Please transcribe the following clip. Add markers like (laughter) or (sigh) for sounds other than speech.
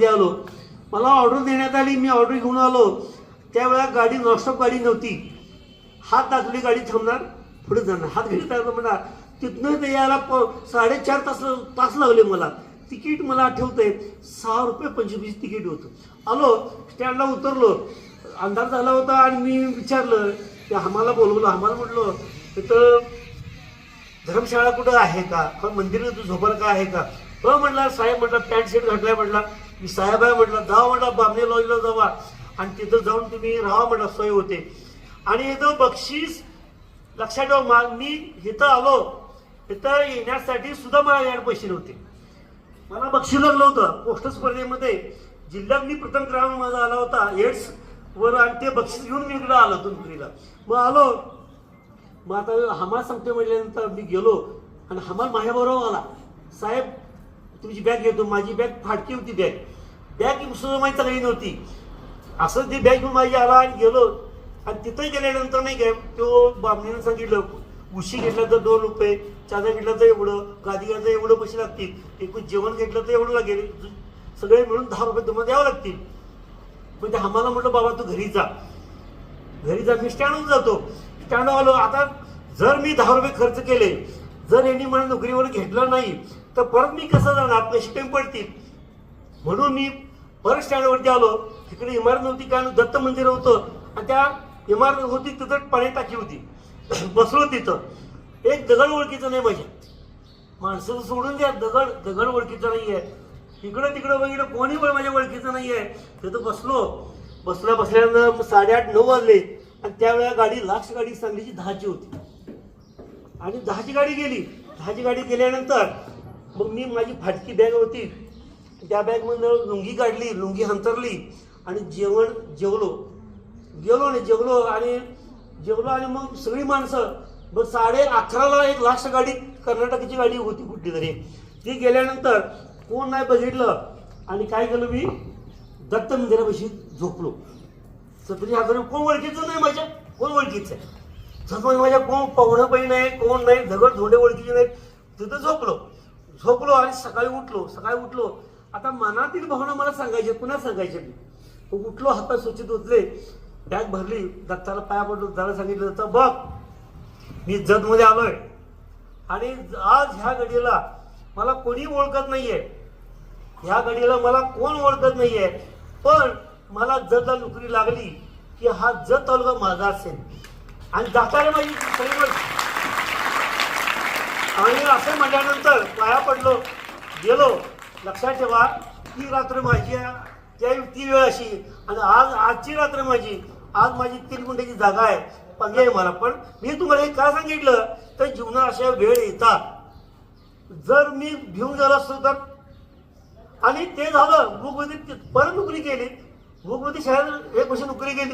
गाडीमध्ये आलो. मला ऑर्डर देण्यात आली मी ऑर्डर घेऊन आलो. त्यावेळेला गाडी नॉनस्टॉप गाडी नव्हती. हात दाखवली गाडी थांबणार पुढे जाणार. हात घरी आलं म्हणणार तिथनं ते यायला प साडेचार तास तास लागले मला. तिकीट मला आठवतंय. सहा रुपये पंचवीस तिकीट होतं. आलो स्टँडला उतरलो. अंधार झाला होता आणि मी विचारलं की आम्हाला बोलवलं. आम्हाला म्हटलं तिथं धर्मशाळा कुठं आहे का? मंदिर झोपल का आहे का? हो म्हटला साहेब म्हटला पॅन्ट शर्ट घातलाय म्हटला. मी साहेबाय म्हटलं जा म्हटलं बामणे लॉजला जावा. आणि तिथं जाऊन तुम्ही राहा म्हटलं सोय होते. आणि इथं बक्षीस लक्षात ठेवा मा मी इथं आलो इथं येण्यासाठी सुद्धा मला याड पैसे नव्हते. मला बक्षीस लागलं होतं पोस्ट स्पर्धेमध्ये. जिल्ह्यात मी प्रथम क्रमांक माझा आला होता एड्स वर आणि ते बक्षीस घेऊन मी इकडं आलो तुमकडीला मग आलो. मग आता हमाल सांगतो म्हटल्यानंतर मी गेलो आणि हमाल माझ्याबरोबर आला. साहेब तुमची बॅग घेतो माझी बॅग फाटकी होती बॅग. बॅग सुद्धा माझी चांगली नव्हती. असं ती बॅग घेऊन माझी आला आणि गेलो. आणि तिथं गेल्यानंतर नाही काय तो बामणीनं सांगितलं उशी घेतला तर दोन रुपये चादर घेतला तर एवढं गादी घेतलं तर एवढं पैसे लागतील. एकूण जेवण घेतलं तर एवढं लागेल. सगळे मिळून दहा रुपये तुम्हाला द्यावं लागतील. म्हणजे आम्हाला म्हटलं बाबा तू घरी जा. घरी जा मी स्टँडवर जातो. स्टँडवर आलो. आता जर मी दहा रुपये खर्च केले जर यांनी मला नोकरीवर घेतलं नाही तर परत मी कसं जाणार? पैसे कमी पडतील. म्हणून मी परत स्टँडवरती आलो. तिकडे इमारत नव्हती काय दत्त मंदिर होतं. आणि त्या इमारत होती तिथं पाणी टाकी होती. (clears throat) बसलो तिथं. एक दगड ओळखीचं नाही माझ्या. माणसं सोडून द्या. दगड दगड ओळखीचं नाही आहे इकडं तिकडं बघितलं कोणी पण माझ्या ओळखीचं नाही आहे तिथं बसलो. बसल्या बसल्यानं साडेआठ नऊ वाजले. आणि त्यावेळेला गाडी लास्ट गाडी सांगलीची दहाची होती. आणि दहाची गाडी गेली. दहाची गाडी गेल्यानंतर मग मी माझी फाटकी बॅग होती. त्या बॅगमधनं लुंगी काढली लुंगी हंतरली आणि जेवण जेवलो. गेलो आणि जेवलो आणि जेवलो आणि मग सगळी माणसं मग साडे अकराला एक लास्ट गाडी कर्नाटकाची गाडी होती कुठली तरी. ती गेल्यानंतर कोण नाही बघितलं. आणि काय केलं मी? दत्त मंदिरापाशी झोपलो. सतरी हजार कोण ओळखीचं नाही माझ्या? कोण ओळखीचं आहे? समज माझ्या कोण पाहुणं पण नाही कोण नाही झगड धोंडे ओळखीचे नाहीत. तिथं झोपलो. झोपलो आणि सकाळी उठलो सकाळी उठलो. आता मनातील भावना मला सांगायचे पुन्हा सांगायचे मी. उठलो हातात स्वच्छित उचले बॅग भरली दत्ताला पाया पडलो दत्ताला सांगितलं तर बघ मी जतमध्ये आलोय. आणि आज ह्या घडीला मला कोणी ओळखत नाहीये. ह्या घडीला मला कोण ओळखत नाहीये. पण मला जतला नोकरी लागली की हा जत तालुका माझा असेल. आणि जाताना माझी आणि असं म्हटल्यानंतर पाया पडलो गेलो. लक्षात ठेवा ती रात्र माझी त्या ती वेळ अशी. आणि आज आजची रात्र माझी. आज माझी तीन गुंठ्याची जागा आहे. पंगे मला. पण मी तुम्हाला हे का सांगितलं? तर जीवनात अशा वेळ येतात. जर मी घेऊन गेलो असतो तर? आणि ते झालं. भूकमध्ये परत नोकरी केली. भूकमध्ये शहर एक वर्ष नोकरी केली.